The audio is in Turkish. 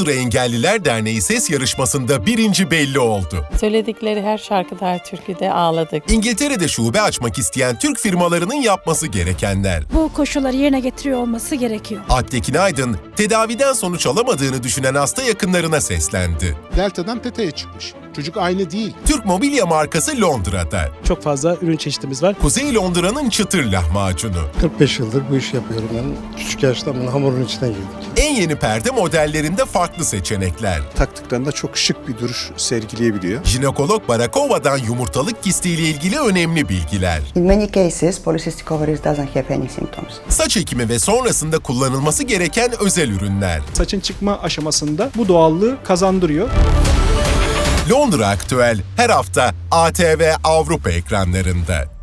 Londra Engelliler Derneği ses yarışmasında birinci belli oldu. Söyledikleri her şarkıda, her türküde ağladık. İngiltere'de şube açmak isteyen Türk firmalarının yapması gerekenler. bu koşulları yerine getiriyor olması gerekiyor. Alptekin Aydın, tedaviden sonuç alamadığını düşünen hasta yakınlarına seslendi. Delta'dan Teta'ya çıkmış. Çocuk aynı değil. Türk mobilya markası Londra'da. Çok fazla ürün çeşitimiz var. Kuzey Londra'nın çıtır lahmacunu. 45 yıldır bu işi yapıyorum ben. Küçük yaştan bunu hamurun içine girdik. En yeni perde modellerinde farklı seçenekler. taktıklarında çok şık bir duruş sergileyebiliyor. Jinekolog Barakova'dan yumurtalık kistiyle ilgili önemli bilgiler. In many cases, polycystic ovaries doesn't have any symptoms. Saç ekimi ve sonrasında kullanılması gereken özel ürünler. Saçın çıkma aşamasında bu doğallığı kazandırıyor. Londra Aktüel her hafta ATV Avrupa ekranlarında.